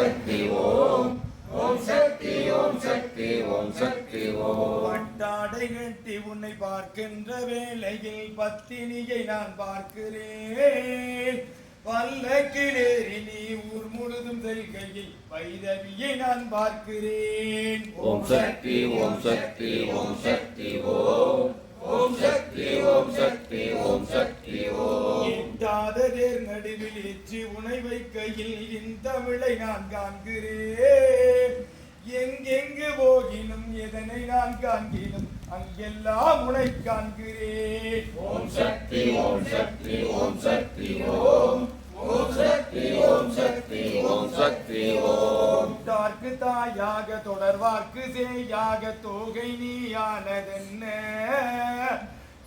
சக்தி ஓம். ஓம் சக்தி ஓம் சக்தி ஓம் சக்தி ஓம். பட்டாடை கட்டி உன்னை பார்க்கின்ற வேளையில் பத்தினியை நான் பார்க்கிறேன். பல்லக்கிலேறி நீ ஊர் முழுதும் செல்கையில் வைரவியை நான் பார்க்கிறேன். ஓம் சக்தி ஓம் சக்தி ஓம் சக்தி ஓம். ஏற்றி உனை வைக்கையில் இந்த விளை நான் காண்கிறேன். எங்கெங்கு போகினும் எதனை நான் காண்கினும் அங்கெல்லாம் உனை காண்கிறேன். ஓம் சக்தி ஓம் சக்தி ஓம் சக்தி ஓம். ஓம் சக்தி ஓம் சக்தி ஓம் சக்தி ஓம். தார்க்கு தாயாக தொடர்வார்க்கு சேயாக தோகை நீயானதென்ன?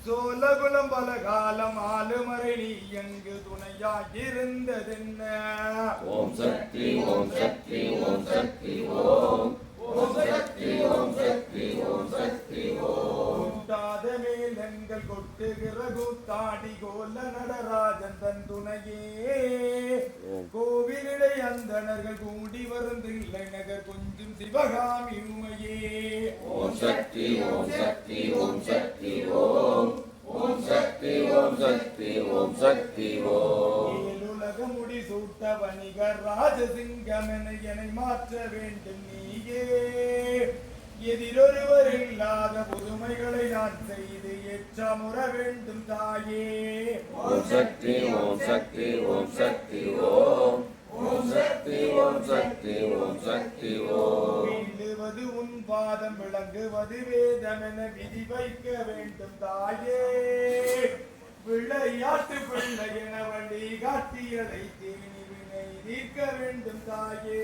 சோழகுலம் பல காலம் ஆளுமறை நீ எங்கு துணையாயிருந்ததென்ன? ஓம் சக்தி ஓம் சக்தி ஓம் சக்தி ஓம். ஓம் சக்தி ஓம் சக்தி ஓம் சக்தி ஓம். கூட்டாத மேலங்கள் கொட்டுகிற கூத்தாடி கோல நடராஜன் தன் துணையே. கோவிலிடை அந்தணர்கள் கூடி வரும் தில்லை நகர் கொஞ்சம் சிவகாமி உமையே. ஓம் சக்தி ஓம் சக்தி ஓம் சக்தி ஓம் ஓம். சக்தி ஓம் சக்தி ஓம் சக்தி ஓம் ஏழுலக முடி சூட்ட வணிகர் ராஜசிங்கம் என மாற்ற வேண்டும் நீயே. எதிரொருவர் இல்லாத புதுமைகளை நான் செய்து எச்சமுற வேண்டும் தாயே. ஓம் சக்தி ஓம் சக்தி ஓம் சக்தி ஓம் ஓம் சக்தி ஓம் சக்தி ஓம் சக்தி ஓம் வேண்டுவது உன் பாதம் விளங்குவது வேதம் என விதி வைக்க வேண்டும் தாயே. விளையாட்டு பிள்ளை என வழி காட்டியதை தேனி வினை தீர்க்க வேண்டும் தாயே.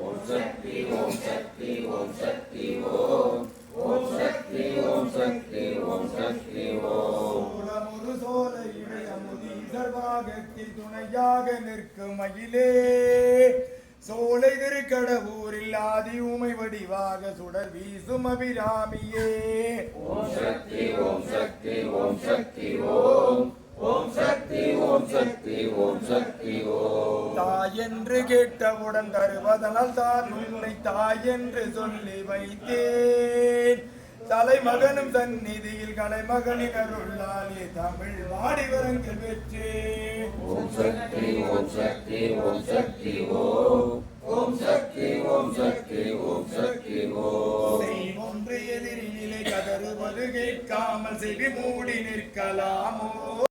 ஓம் சக்தி ஓம் சக்தி ஓம் சக்தி ஓம். ஓம் சக்தி ஓம் சக்தி ஓம் சக்தி ஓம். சோழமுரு சோல இடையமுதி சர்வாகத்தில் துணையாக நிற்கும் மயிலே. சோலை திருக்கடவூரில் ஆதி உமை வடிவாக சுடர் வீசும் அபிராமியே. ஓம் சக்தி ஓம் சக்தி ஓம் சக்தி ஓம். தாய் என்று கேட்டவுடன் தருவதனால் தான் உன்னை தாய் என்று சொல்லி வைத்தேன். தலைமகனும் சந்நிதியில் கலைமகளின் அருளாலே தமிழ் வாடி வரங்கள் பெற்றேன். ஓம் சக்தி ஓம் சக்தி ஓம் சக்தி ஓம். ஓம் சக்தி ஓம் சக்தி ஓம் சக்தி ஓம். ஒன்று எதிரினிலை கதறுவது கேட்காமல் செவி மூடி நிற்கலாமோ?